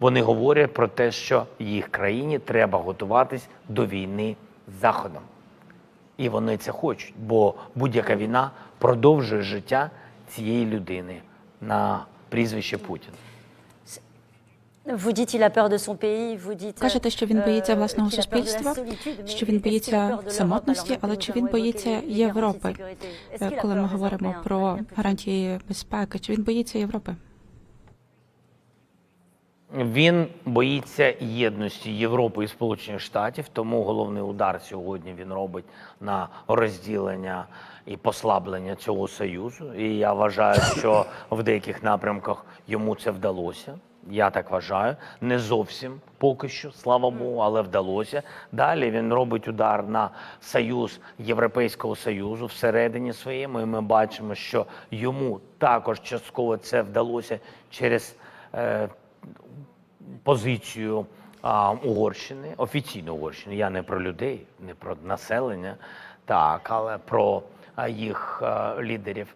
вони говорять про те, що їх країні треба готуватись до війни з Заходом. І вони це хочуть, бо будь-яка війна продовжує життя цієї людини на прізвище Путін. Кажете, що він боїться euh, власного суспільства, що він боїться самотності, але чи він боїться Європи, коли ми говоримо про гарантії безпеки? Чи він боїться Європи? Він боїться єдності Європи і Сполучених Штатів, тому головний удар сьогодні він робить на розділення і послаблення цього союзу. І я вважаю, що в деяких напрямках йому це вдалося. Я так вважаю, не зовсім поки що, слава Богу, але вдалося. Далі він робить удар на союз Європейського союзу всередині своєму. І ми бачимо, що йому також частково це вдалося через е, позицію а, Угорщини, офіційну Угорщини. Я не про людей, не про населення, так, але про їх лідерів.